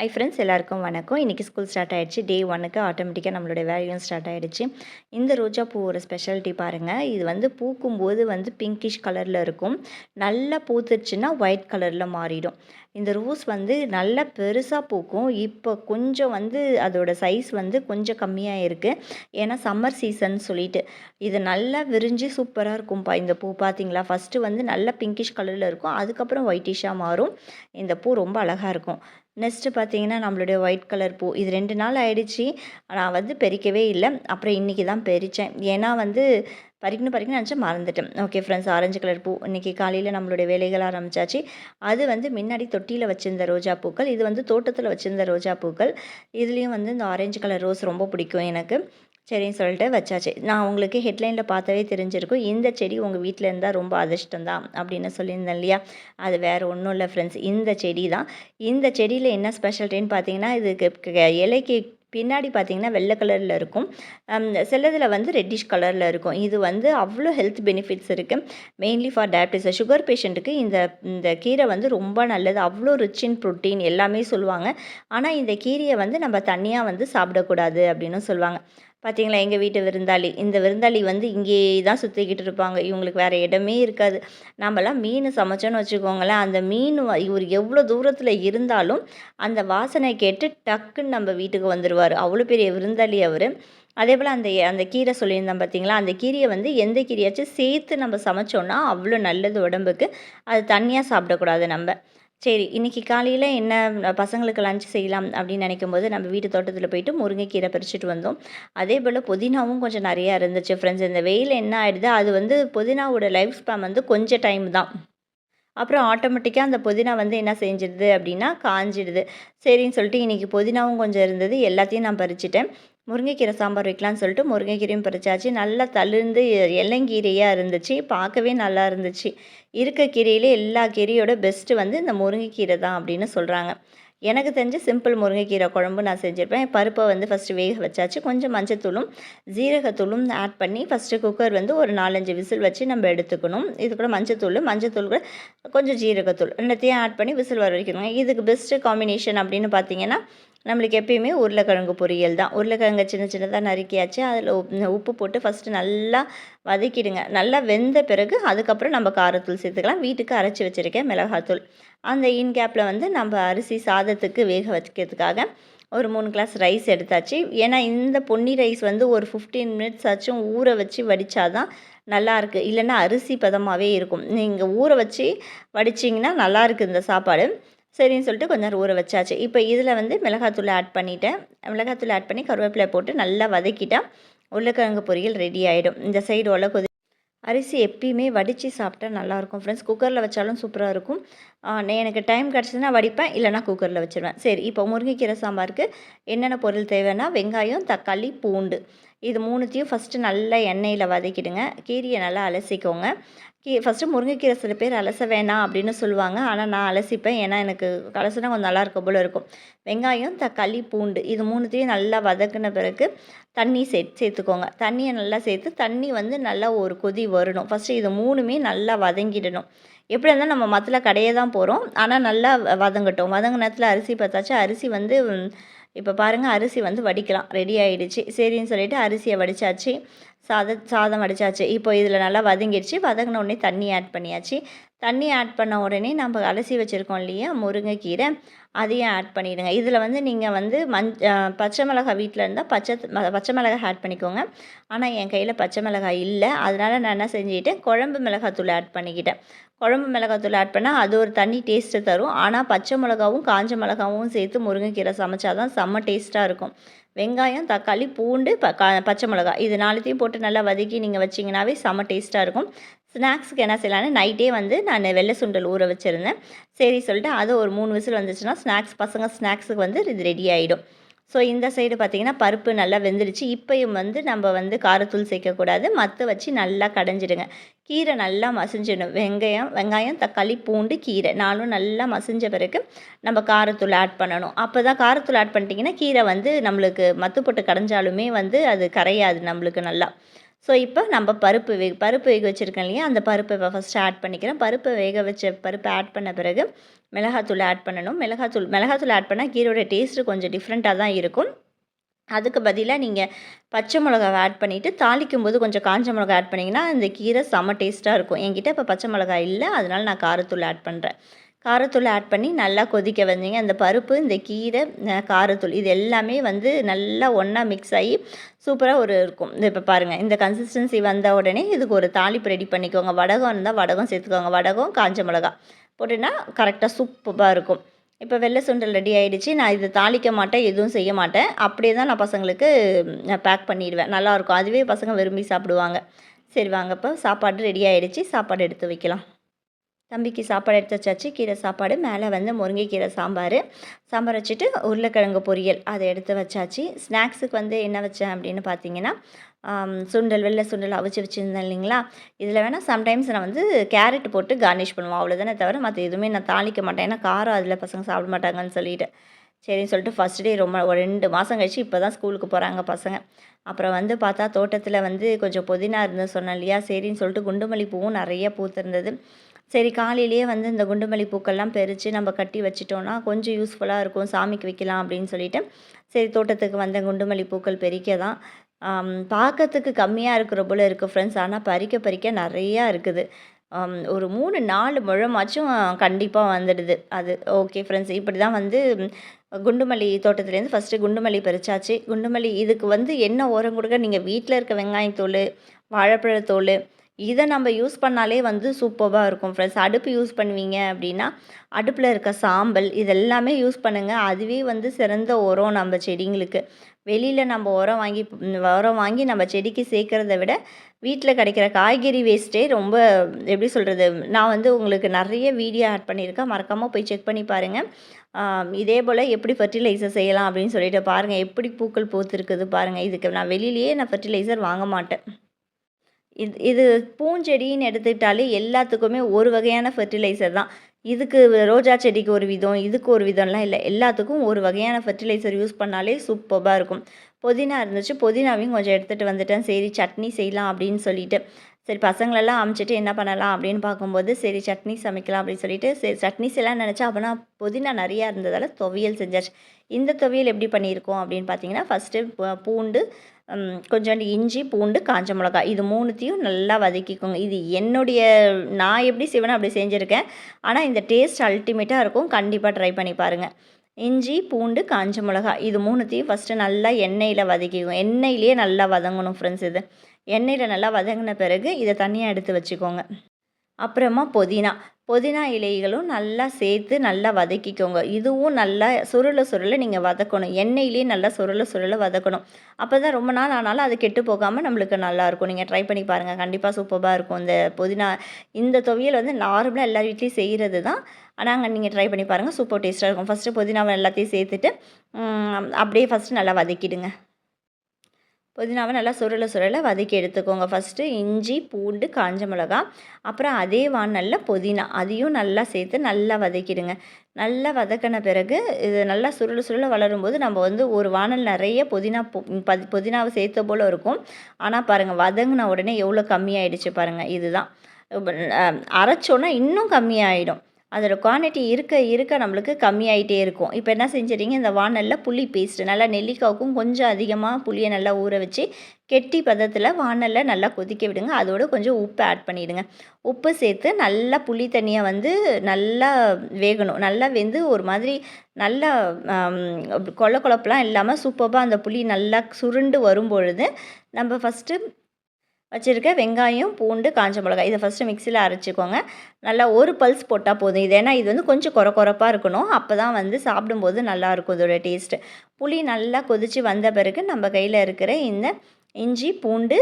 Hi friends எல்லாருக்கும் வணக்கம். இன்றைக்கி ஸ்கூல் ஸ்டார்ட் ஆயிடுச்சு. டே ஒன்னுக்கு ஆட்டோமேட்டிக்காக நம்மளுடைய வேலையும் ஸ்டார்ட் ஆயிடுச்சு. இந்த ரோஜா பூ ஒரு ஸ்பெஷாலிட்டி பாருங்கள் இது வந்து பூக்கும்போது வந்து பிங்கிஷ் கலரில் இருக்கும். நல்லா பூத்துருச்சுன்னா ஒயிட் கலரில் மாறிடும். இந்த ரோஸ் வந்து நல்லா பெருசாக பூக்கும். இப்போ கொஞ்சம் வந்து அதோட சைஸ் வந்து கொஞ்சம் கம்மியாக இருக்குது ஏன்னா சம்மர் சீசன் சொல்லிட்டு. இது நல்லா விரிஞ்சு சூப்பராக இருக்கும்ப்பா இந்த பூ பார்த்தீங்களா ஃபஸ்ட்டு வந்து நல்லா பிங்கிஷ் கலரில் இருக்கும். அதுக்கப்புறம் ஒயிட்டிஷாக மாறும். இந்த பூ ரொம்ப அழகாக இருக்கும். நெக்ஸ்ட்டு பார்த்தீங்கன்னா நம்மளுடைய ஒயிட் கலர் பூ. இது ரெண்டு நாள் ஆயிடுச்சு. நான் வந்து பறிக்கவே இல்லை. அப்புறம் இன்றைக்கி தான் பெரித்தேன் ஏன்னா வந்து பறிக்கணும் பறிக்கணும் நினச்சி மறந்துட்டேன். ஓகே ஃப்ரெண்ட்ஸ் ஆரஞ்சு கலர் பூ. இன்றைக்கி காலையில் நம்மளுடைய வேலைகள் ஆரம்பித்தாச்சு அது வந்து முன்னாடி தொட்டியில் வச்சுருந்த ரோஜா பூக்கள். இது வந்து தோட்டத்தில் வச்சுருந்த ரோஜா பூக்கள். இதுலேயும் வந்து இந்த ஆரஞ்சு கலர் ரோஸ் ரொம்ப பிடிக்கும் எனக்கு. சரின்னு சொல்லிட்டு வச்சாச்சு. நான் உங்களுக்கு ஹெட்லைனில் பார்த்தாவே தெரிஞ்சிருக்கும். இந்த செடி உங்கள் வீட்டில் இருந்தால் ரொம்ப அதிர்ஷ்டம் தான் அப்படின்னு சொல்லியிருந்தேன் இல்லையா? அது வேறு ஒன்றும் இல்லை ஃப்ரெண்ட்ஸ் இந்த செடி தான் இந்த செடியில் என்ன ஸ்பெஷல்ட்டின்னு பார்த்தீங்கன்னா இதுக்கு இலைக்கு பின்னாடி பார்த்தீங்கன்னா வெள்ளை கலரில் இருக்கும். சிலதில் வந்து ரெட்டிஷ் கலரில் இருக்கும். இது வந்து அவ்வளோ ஹெல்த் பெனிஃபிட்ஸ் இருக்குது மெயின்லி ஃபார் டயபிட்டிஸ் சுகர் பேஷண்ட்டுக்கு இந்த இந்த கீரை வந்து ரொம்ப நல்லது. அவ்வளோ ரிச் இன் ப்ரோட்டீன் எல்லாமே சொல்லுவாங்க. ஆனால் இந்த கீரையை வந்து நம்ம தனியாக வந்து சாப்பிடக்கூடாது அப்படின்னு சொல்லுவாங்க. பார்த்தீங்களா எங்கள் வீட்டு விருந்தாளி? இந்த விருந்தாளி வந்து இங்கே தான் சுற்றிக்கிட்டு இருப்பாங்க. இவங்களுக்கு வேறு இடமே இருக்காது. நம்மலாம் மீன் சமைச்சோன்னு வச்சுக்கோங்களேன். அந்த மீன் இவர் எவ்வளோ தூரத்தில் இருந்தாலும் அந்த வாசனை கேட்டு டக்குன்னு நம்ம வீட்டுக்கு வந்துடுவார் அவ்வளோ பெரிய விருந்தாளி அவர். அதே போல் அந்த அந்த கீரை சொல்லியிருந்தேன் பார்த்தீங்களா அந்த கீரையை வந்து எந்த கீரையாச்சும் சேர்த்து நம்ம சமைச்சோன்னா அவ்வளோ நல்லது உடம்புக்கு. அது தனியாக சாப்பிடக்கூடாது நம்ம. சரி இன்றைக்கி காலையில் என்ன பசங்களுக்கு லஞ்ச் செய்யலாம் அப்படின்னு நினைக்கும் போது நம்ம வீட்டு தோட்டத்தில் போயிட்டு முருங்கைக்கீரை பறிச்சுட்டு வந்தோம். அதே போல் புதினாவும் கொஞ்சம் நிறையா இருந்துச்சு ஃப்ரெண்ட்ஸ் இந்த வெயில் என்ன ஆகிடுது அது வந்து புதினாவோட லைஃப் ஸ்பேம் வந்து கொஞ்சம் டைம் தான். அப்புறம் ஆட்டோமேட்டிக்காக அந்த புதினா வந்து என்ன செஞ்சிடுது அப்படின்னா காஞ்சிடுது. சரின்னு சொல்லிட்டு இன்றைக்கி புதினாவும் கொஞ்சம் இருந்தது எல்லாத்தையும் நான் பறிச்சிட்டேன். முருங்கைக்கீரை சாம்பார் வைக்கலான்னு சொல்லிட்டு முருங்கைக்கீரையும் பறிச்சாச்சு. நல்லா தளிர்ந்து இளங்கீரையாக இருந்துச்சு பார்க்கவே நல்லா இருந்துச்சு. இருக்க கீரையிலே எல்லா கீரையோட பெஸ்ட்டு வந்து இந்த முருங்கைக்கீரை தான் அப்படின்னு சொல்கிறாங்க எனக்கு தெரிஞ்ச சிம்பிள் முருங்கைக்கீரை குழம்பு நான் செஞ்சுருப்பேன். பருப்பை வந்து ஃபஸ்ட்டு வேக வச்சாச்சு. கொஞ்சம் மஞ்சத்தூளும் ஜீரகத்தூளும் ஆட் பண்ணி ஃபஸ்ட்டு குக்கர் வந்து ஒரு நாலஞ்சு விசில் வச்சு நம்ம எடுத்துக்கணும். இது கூட மஞ்சத்தூள் மஞ்சத்தூள் கூட கொஞ்சம் ஜீரகத்தூள் ரெண்டுத்தையும் ஆட் பண்ணி விசில் வர வைக்கணும். இதுக்கு பெஸ்ட்டு காம்பினேஷன் அப்படின்னு பார்த்தீங்கன்னா நம்மளுக்கு எப்பயுமே உருளைக்கிழங்கு பொரியல் தான். உருளைக்கிழங்கு சின்ன சின்னதாக நறுக்கியாச்சு. அதில் உப்பு போட்டு ஃபஸ்ட்டு நல்லா வதக்கிடுங்க. நல்லா வெந்த பிறகு அதுக்கப்புறம் நம்ம காரத்தூள் சேர்த்துக்கலாம். வீட்டுக்கு அரைச்சி வச்சுருக்கேன் மிளகாத்தூள். அந்த இன் கேப்பில் வந்து நம்ம அரிசி சாதத்துக்கு வேக வைக்கிறதுக்காக ஒரு மூணு கிளாஸ் ரைஸ் எடுத்தாச்சு. ஏன்னா இந்த பொன்னி ரைஸ் வந்து ஒரு ஃபிஃப்டீன் மினிட்ஸ் ஆச்சும் ஊற வச்சு வடித்தாதான் நல்லாயிருக்கு இல்லைன்னா அரிசி பதமாகவே இருக்கும். நீங்கள் ஊற வச்சு வடிச்சிங்கன்னா நல்லாயிருக்கு இந்த சாப்பாடு. சரின்னு சொல்லிட்டு கொஞ்சம் நேரம் ஊற வச்சாச்சு. இப்போ இதில் வந்து மிளகாத்தூள் ஆட் பண்ணிவிட்டேன் மிளகாத்தூள் ஆட் பண்ணி கருவேப்பிலை போட்டு நல்லா வதக்கிட்டால் உருளைக்கிழங்கு பொரியல் ரெடி ஆகிடும் இந்த சைடு உள்ள கொதி அரிசி எப்பயுமே வடித்து சாப்பிட்டா நல்லாயிருக்கும் ஃப்ரெண்ட்ஸ் குக்கரில் வச்சாலும் சூப்பராக இருக்கும். எனக்கு டைம் கிடச்சதுன்னா வடிப்பேன். இல்லைனா குக்கரில் வச்சுருவேன். சரி இப்போ முருங்கைக்கீரை சாம்பாருக்கு என்னென்ன பொருள் தேவைன்னா வெங்காயம் தக்காளி பூண்டு. இது மூணுத்தையும் ஃபஸ்ட்டு நல்லா எண்ணெயில் வதக்கிடுங்க. கீரையை நல்லா அலசிக்கோங்க. கீ ஃபஸ்ட்டு முருங்கைக்கீரை சில பேர் அலச வேணாம் அப்படின்னு சொல்லுவாங்க. ஆனால் நான் அலசிப்பேன். ஏன்னா எனக்கு அலசினா கொஞ்சம் நல்லா இருக்க போல் இருக்கும். வெங்காயம் தக்காளி பூண்டு இது மூணுத்தையும் நல்லா வதக்கின பிறகு தண்ணி சே சேர்த்துக்கோங்க. தண்ணியை நல்லா சேர்த்து தண்ணி வந்து நல்லா ஒரு கொதி வரணும். ஃபஸ்ட்டு இது மூணுமே நல்லா வதங்கிடணும். எப்படி இருந்தால் நம்ம மத்தில் கடையே தான் போகிறோம் ஆனால் நல்லா வதங்கட்டும். வதங்கினத்தில் நேரத்தில் அரிசி பார்த்தாச்சு அரிசி வந்து இப்போ பாருங்கள் அரிசி வந்து வடிக்கலாம். ரெடி ஆகிடுச்சு சரின்னு சொல்லிவிட்டு அரிசியை வடித்தாச்சு சாத சாதம் வடித்தாச்சு இப்போ இதில் நல்லா வதங்கிடுச்சு. வதங்கின உடனே தண்ணி ஆட் பண்ணியாச்சு. தண்ணி ஆட் பண்ண உடனே நம்ம அலசி வச்சுருக்கோம் இல்லையா முருங்கைக்கீரை அதையும் ஆட் பண்ணிவிடுங்க இதில் வந்து நீங்கள் வந்து மஞ் பச்சை மிளகாய் வீட்டில் இருந்தால் பச்சை பச்சை மிளகாய் ஆட் பண்ணிக்கோங்க. ஆனால் என் கையில் பச்சை மிளகாய் இல்லை. அதனால் நான் என்ன செஞ்சுக்கிட்டேன் குழம்பு மிளகாத்தூள் ஆட் பண்ணிக்கிட்டேன். குழம்பு மிளகாத்தூள் ஆட் பண்ணால் அது ஒரு தண்ணி டேஸ்ட்டு தரும். ஆனால் பச்சை மிளகாவும் காஞ்ச மிளகாவும் சேர்த்து முருங்கைக்கீரை சமைச்சா தான் செம்ம டேஸ்ட்டாக இருக்கும். வெங்காயம் தக்காளி பூண்டு ப கா பச்சை மிளகா இது நாலுத்தையும் போட்டு நல்லா வதக்கி நீங்கள் வச்சிங்கனாவே செம்ம டேஸ்ட்டாக இருக்கும். ஸ்நாக்ஸுக்கு என்ன செய்யலான்னு நைட்டே வந்து நான் வெள்ளை சுண்டல் ஊற வச்சுருந்தேன். சரி சொல்லிட்டு அது ஒரு மூணு விசில் வந்துச்சுன்னா ஸ்நாக்ஸ் பசங்க ஸ்நாக்ஸுக்கு வந்து இது ரெடி ஆகிடும் ஸோ இந்த சைடு பார்த்திங்கன்னா பருப்பு நல்லா வெந்துடுச்சு இப்போயும் வந்து நம்ம வந்து காரத்தூள் சேர்க்கக்கூடாது. மற்ற வச்சு நல்லா கடைஞ்சிடுங்க. கீரை நல்லா மசிஞ்சிடணும். வெங்காயம் வெங்காயம் தக்காளி பூண்டு கீரை நாலும் நல்லா மசிஞ்ச பிறகு நம்ம காரத்தூள் ஆட் பண்ணணும். அப்போ தான் காரத்தூள் ஆட் பண்ணிட்டிங்கன்னா கீரை வந்து நம்மளுக்கு மத்து போட்டு கடைஞ்சாலுமே வந்து அது கரையாது நம்மளுக்கு நல்லா. ஸோ இப்போ நம்ம பருப்பு வே பருப்பு வேக வச்சுருக்கேன் இல்லையா? அந்த பருப்பை இப்போ ஃபஸ்ட்டு ஆட் பண்ணிக்கிறேன் பருப்பை வேக வச்ச பருப்பை ஆட் பண்ண பிறகு மிளகாத்தூள் ஆட் பண்ணணும். மிளகாத்தூள் மிளகாத்தூள் ஆட் பண்ணால் கீரோட டேஸ்ட்டு கொஞ்சம் டிஃப்ரெண்ட்டாக தான் இருக்கும். அதுக்கு பதிலாக நீங்கள் பச்சை மிளகாவை ஆட் பண்ணிவிட்டு தாளிக்கும் போது கொஞ்சம் காஞ்ச மிளகா ஆட் பண்ணிங்கன்னா இந்த கீரை செம்ம டேஸ்ட்டாக இருக்கும். என்கிட்ட இப்போ பச்சை மிளகா இல்லை. அதனால் நான் காரத்தூள் ஆட் பண்ணுறேன் காரத்தூள் ஆட் பண்ணி நல்லா கொதிக்க வந்தீங்க அந்த பருப்பு இந்த கீரை காரத்தூள் இது எல்லாமே வந்து நல்லா ஒன்றா மிக்ஸ் ஆகி சூப்பராக ஒரு இருக்கும். இந்த இப்போ பாருங்கள் இந்த கன்சிஸ்டன்சி வந்த உடனே இதுக்கு ஒரு தாளிப்பு ரெடி பண்ணிக்கோங்க. வடகம் இருந்தால் வடகம் சேர்த்துக்கோங்க. வடகம் காஞ்ச மிளகா போட்டுன்னா கரெக்டாக சூப்பராக இருக்கும். இப்போ வெள்ளை சுண்டல் ரெடி ஆகிடுச்சு நான் இது தாளிக்க மாட்டேன் எதுவும் செய்ய மாட்டேன். அப்படியே தான் நான் பசங்களுக்கு பேக் பண்ணிடுவேன். நல்லாயிருக்கும் அதுவே பசங்க விரும்பி சாப்பிடுவாங்க. சரி வாங்க. இப்போ சாப்பாடு ரெடி ஆகிடுச்சு சாப்பாடு எடுத்து வைக்கலாம். தம்பிக்கு சாப்பாடு எடுத்து வச்சாச்சு. கீரை சாப்பாடு மேலே வந்து முருங்கைக்கீரை சாம்பார். சாம்பார் வச்சுட்டு உருளைக்கிழங்கு பொரியல் அதை எடுத்து வச்சாச்சு. ஸ்நாக்ஸுக்கு வந்து என்ன வச்சேன் அப்படின்னு பார்த்தீங்கன்னா சுண்டல் வெள்ளை சுண்டல் அவிச்சு வச்சுருந்தேன் இல்லைங்களா? இதில் வேணால் சம்டைம்ஸ் நான் வந்து கேரட் போட்டு கார்னிஷ் பண்ணுவோம் அவ்வளோதானே தவிர மற்ற எதுவுமே நான் தாளிக்க மாட்டேன். ஏன்னா காரம் அதில் பசங்க சாப்பிட மாட்டாங்கன்னு சொல்லிட்டு. சரின்னு சொல்லிட்டு ஃபஸ்ட் டே ரொம்ப ஒரு ரெண்டு மாதம் கழிச்சு இப்போ தான் ஸ்கூலுக்கு போகிறாங்க பசங்க. அப்புறம் வந்து பார்த்தா தோட்டத்தில் வந்து கொஞ்சம் புதினா இருந்து சொன்னேன் இல்லையா? சரின்னு சொல்லிட்டு குண்டுமல்லி பூவும் நிறைய பூத்திருந்தது. சரி காலையிலேயே வந்து இந்த குண்டுமல்லி பூக்கள்லாம் பறித்து நம்ம கட்டி வச்சிட்டோன்னா கொஞ்சம் யூஸ்ஃபுல்லாக இருக்கும். சாமிக்கு வைக்கலாம் அப்படின்னு சொல்லிட்டு. சரி தோட்டத்துக்கு வந்த குண்டுமல்லி பூக்கள் பெருக்க தான் பார்க்கறதுக்கு கம்மியாக இருக்கிற போல் இருக்குது ஃப்ரெண்ட்ஸ் ஆனால் பறிக்க பறிக்க நிறையா இருக்குது. ஒரு மூணு நாலு முழமாச்சும் கண்டிப்பாக வந்துடுது. அது ஓகே ஃப்ரெண்ட்ஸ் இப்படி தான் வந்து குண்டுமல்லி தோட்டத்துலேருந்து ஃபஸ்ட்டு குண்டுமல்லி பறிச்சாச்சு குண்டுமல்லி இதுக்கு வந்து என்ன உரம் கொடுக்க? நீங்கள் வீட்டில் இருக்க வெங்காயத்தோல் வாழைப்பழத்தோல் இதை நம்ம யூஸ் பண்ணாலே வந்து சூப்பராக இருக்கும். ஃப்ரெண்ட்ஸ் அடுப்பு யூஸ் பண்ணுவீங்க அப்படின்னா அடுப்பில் இருக்க சாம்பல் இதெல்லாமே யூஸ் பண்ணுங்கள் அதுவே வந்து சிறந்த உரம் நம்ம செடிங்களுக்கு. வெளியில் நம்ம உரம் வாங்கி உரம் வாங்கி நம்ம செடிக்கு சேர்க்குறத விட வீட்டில் கிடைக்கிற காய்கறி வேஸ்ட்டே ரொம்ப எப்படி சொல்கிறது நான் வந்து உங்களுக்கு நிறைய வீடியோ ஆட் பண்ணியிருக்கேன். மறக்காமல் போய் செக் பண்ணி பாருங்கள் இதே போல் எப்படி ஃபர்டிலைசர் செய்யலாம் அப்படின்னு சொல்லிட்டு பாருங்கள் எப்படி பூக்கள் பூத்துருக்குது பாருங்கள் இதுக்கு நான் வெளியிலேயே நான் ஃபர்டிலைசர் வாங்க மாட்டேன். இது இது பூஞ்செடின்னு எடுத்துக்கிட்டாலே எல்லாத்துக்குமே ஒரு வகையான ஃபெர்டிலைசர் தான். இதுக்கு ரோஜா செடிக்கு ஒரு விதம் இதுக்கு ஒரு விதம்லாம் இல்லை. எல்லாத்துக்கும் ஒரு வகையான ஃபெர்டிலைசர் யூஸ் பண்ணாலே சூப்பராக இருக்கும். புதினா இருந்துச்சு புதினாவையும் கொஞ்சம் எடுத்துகிட்டு வந்துட்டேன். சரி சட்னி செய்யலாம் அப்படின்னு சொல்லிட்டு. சரி பசங்களெல்லாம் அமுச்சிட்டு என்ன பண்ணலாம் அப்படின்னு பார்க்கும்போது சரி சட்னி சமைக்கலாம் அப்படின்னு சொல்லிட்டு சரி சட்னி செய்யலாம் நினச்சா அப்போனா புதினா நிறையா இருந்ததால் துவையல் செஞ்சாச்சு. இந்த துவையல் எப்படி பண்ணியிருக்கோம் அப்படின்னு பார்த்தீங்கன்னா ஃபஸ்ட்டு பூண்டு கொஞ்சோண்டு இஞ்சி பூண்டு காஞ்ச மிளகா. இது மூணுத்தையும் நல்லா வதக்கிக்கோங்க. இது என்னுடைய நான் எப்படி செய்வேனோ அப்படி செஞ்சுருக்கேன். ஆனால் இந்த டேஸ்ட் அல்டிமேட்டாக இருக்கும். கண்டிப்பாக ட்ரை பண்ணி பாருங்கள் இஞ்சி பூண்டு காஞ்ச மிளகா. இது மூணுத்தையும் ஃபஸ்ட்டு நல்லா எண்ணெயில் வதக்கிக்கோங்க. எண்ணெயிலேயே நல்லா வதங்கணும் ஃப்ரெண்ட்ஸ் இது. எண்ணெயில் நல்லா வதங்கின பிறகு இதை தனியாக எடுத்து வச்சுக்கோங்க. அப்புறமா புதினா. புதினா இலைகளும் நல்லா சேர்த்து நல்லா வதக்கிக்கோங்க. இதுவும் நல்லா சுருள சுருள நீங்கள் வதக்கணும். எண்ணெயிலேயே நல்லா சுருள சுருள வதக்கணும். அப்போ தான் ரொம்ப நாள் ஆனாலும் அது கெட்டு போகாமல் நம்மளுக்கு நல்லாயிருக்கும். நீங்கள் ட்ரை பண்ணி பாருங்கள் கண்டிப்பாக சூப்பராக இருக்கும் இந்த புதினா. இந்த துவையல் வந்து நார்மலாக எல்லா வீட்லேயும் செய்கிறது தான். ஆனால் அங்கே நீங்கள் ட்ரை பண்ணி பாருங்கள் சூப்பர் டேஸ்ட்டாக இருக்கும். ஃபஸ்ட்டு புதினாவை எல்லாத்தையும் சேர்த்துட்டு அப்படியே ஃபஸ்ட்டு நல்லா வதக்கிடுங்க. புதினாவை நல்லா சுருள சுருள வதக்கி எடுத்துக்கோங்க. ஃபஸ்ட்டு இஞ்சி பூண்டு காஞ்ச மிளகா அப்புறம் அதே வானல்ல புதினா. அதையும் நல்லா சேர்த்து நல்லா வதக்கிடுங்க. நல்லா வதக்கின பிறகு இது நல்லா சுருள சுருள வளரும்போது நம்ம வந்து ஒரு வானல் நிறைய புதினா புதினாவை சேர்த்த போல் இருக்கும். ஆனால் பாருங்கள் வதங்கின உடனே எவ்வளோ கம்மியாயிடுச்சு பாருங்கள் இதுதான். அரைச்சோன்னா இன்னும் கம்மியாயிடும். அதோட குவான்டிட்டி இருக்க இருக்க நம்மளுக்கு கம்மியாயிட்டே இருக்கும். இப்போ என்ன செஞ்சிட்டிங்க? இந்த வானலில் புளி பேஸ்ட்டு நல்லா நெல்லிக்காவுக்கும் கொஞ்சம் அதிகமாக புளியை நல்லா ஊற வச்சு கெட்டி பதத்தில் வானலில் நல்லா கொதிக்க விடுங்க. அதோடு கொஞ்சம் உப்பு ஆட் பண்ணிவிடுங்க உப்பு சேர்த்து நல்லா புளி தண்ணியை வந்து நல்லா வேகணும். நல்லா வெந்து ஒரு மாதிரி நல்லா கொல கொழப்பெலாம் இல்லாமல் சூப்பராக அந்த புளி நல்லா சுருண்டு வரும் பொழுது நம்ம ஃபஸ்ட்டு வச்சுருக்க வெங்காயம் பூண்டு காஞ்ச மிளகாய். இதை ஃபஸ்ட்டு மிக்சியில் அரைச்சிக்கோங்க. நல்லா ஒரு பல்ஸ் போட்டால் போதும். இது ஏன்னா இது வந்து கொஞ்சம் குறை குறப்பாக இருக்கணும். அப்போ தான் வந்து சாப்பிடும்போது நல்லாயிருக்கும் இதோட டேஸ்ட்டு புளி நல்லா கொதித்து வந்த பிறகு நம்ம கையில் இருக்கிற இந்த இஞ்சி பூண்டு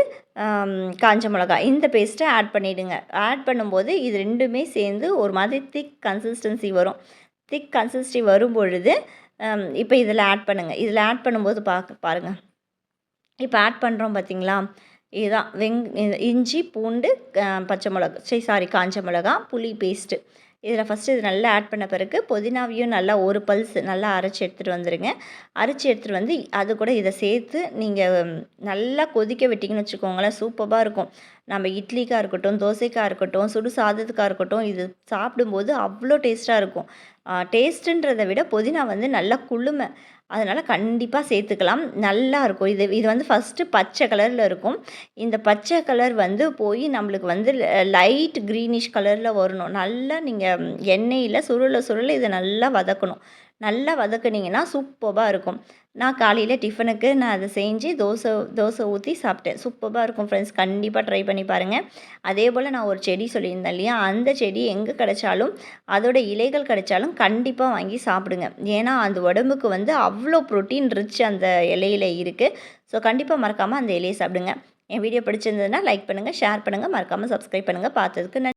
காஞ்ச மிளகா இந்த பேஸ்ட்டை ஆட் பண்ணிவிடுங்க ஆட் பண்ணும்போது இது ரெண்டுமே சேர்ந்து ஒரு மாதிரி திக் கன்சிஸ்டன்சி வரும். திக் கன்சிஸ்டி வரும் பொழுது இப்போ இதில் ஆட் பண்ணுங்கள் இதில் ஆட் பண்ணும்போது பார்க்க பாருங்கள் இப்போ ஆட் பண்ணுறோம் பார்த்தீங்களா இதுதான். வெங் இஞ்சி பூண்டு பச்சை மிளகா சரி சாரி காஞ்ச மிளகா புளி பேஸ்ட்டு இதில் ஃபஸ்ட்டு இது நல்லா ஆட் பண்ண பிறகு புதினாவையும் நல்லா ஒரு பல்ஸ் நல்லா அரைச்சி எடுத்துகிட்டு வந்துடுங்க அரைச்சி எடுத்துகிட்டு வந்து அது கூட இதை சேர்த்து நீங்கள் நல்லா கொதிக்க விட்டிங்கன்னு வச்சுக்கோங்களேன் சூப்பராக இருக்கும். நம்ம இட்லிக்காக இருக்கட்டும் தோசைக்காக இருக்கட்டும் சுடு சாதத்துக்காக இருக்கட்டும் இது சாப்பிடும்போது அவ்வளோ டேஸ்ட்டாக இருக்கும். டேஸ்ட்டுன்றதை விட புதினா வந்து நல்லா குளுமை. அதனால் கண்டிப்பாக சேர்த்துக்கலாம். நல்லா இருக்கும். இது இது வந்து ஃபஸ்ட்டு பச்சை கலரில் இருக்கும். இந்த பச்சை கலர் வந்து போய் நம்மளுக்கு வந்து லைட் க்ரீனிஷ் கலரில் வரணும். நல்லா நீங்கள் எண்ணெயில் சுருள சுருள இதை நல்லா வதக்கணும். நல்லா வதக்குனிங்கன்னா சூப்பராக இருக்கும். நான் காலையில் டிஃபனுக்கு நான் அதை செஞ்சு தோசை தோசை ஊற்றி சாப்பிட்டேன். சூப்பராக இருக்கும் ஃப்ரெண்ட்ஸ் கண்டிப்பாக ட்ரை பண்ணி பாருங்கள் அதே போல் நான் ஒரு செடி சொல்லியிருந்தேன் இல்லையா? அந்த செடி எங்கே கிடைச்சாலும் அதோட இலைகள் கிடைச்சாலும் கண்டிப்பாக வாங்கி சாப்பிடுங்க. ஏன்னா அந்த உடம்புக்கு வந்து அவ்வளோ ப்ரோட்டீன் ரிச் அந்த இலையில் இருக்குது ஸோ கண்டிப்பாக மறக்காமல் அந்த இலையை சாப்பிடுங்க. என் வீடியோ பிடிச்சிருந்ததுன்னா லைக் பண்ணுங்கள் ஷேர் பண்ணுங்கள் மறக்காமல் சப்ஸ்கிரைப் பண்ணுங்கள் பார்த்ததுக்கு